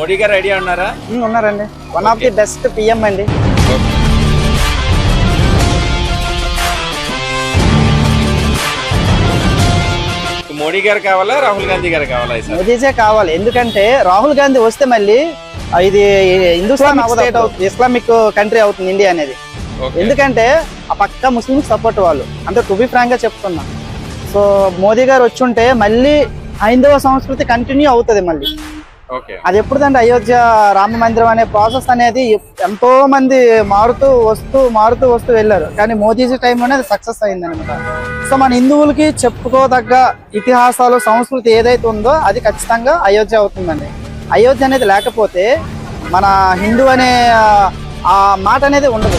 మోడీ గారు ఐడియా ఉన్నారా? ఉన్నారండి. One of the best PM అండి. మోడీ గారు కావాలా రాహుల్ గాంధీ గారు కావాలా మోదీజే కావాలి. ఎందుకంటే రాహుల్ గాంధీ వస్తే మళ్ళీ ఇది హిందుస్థాన్ స్టేట్ అవుతుంది. ఇస్లామిక్ కంట్రీ అవుతుంది ఇండియా అనేది. ఎందుకంటే ఆ పక్క ముస్లిం సపోర్ట్ వాళ్ళు. అంటే టు బి ఫ్రాంక్గా చెప్తున్నా. సో మోదీ గారు వచ్చుంటే మళ్ళీ హైందవ సంస్కృతి కంటిన్యూ అవుతుంది మళ్ళీ. అది ఎప్పుడుదంటే అయోధ్య రామ మందిరం అనే ప్రాసెస్ అనేది ఎంతో మంది మారుతూ వస్తూ మారుతూ వస్తూ వెళ్ళారు. కానీ మోదీజీ టైంలోనే అది సక్సెస్ అయింది అనమాట సో మన హిందువులకి చెప్పుకోదగ్గ ఇతిహాసాలు సంస్కృతి ఏదైతే ఉందో అది ఖచ్చితంగా అయోధ్య అవుతుందండి. అయోధ్య అనేది లేకపోతే మన హిందూ అనే ఆ- ఆ మాట అనేది ఉండదు.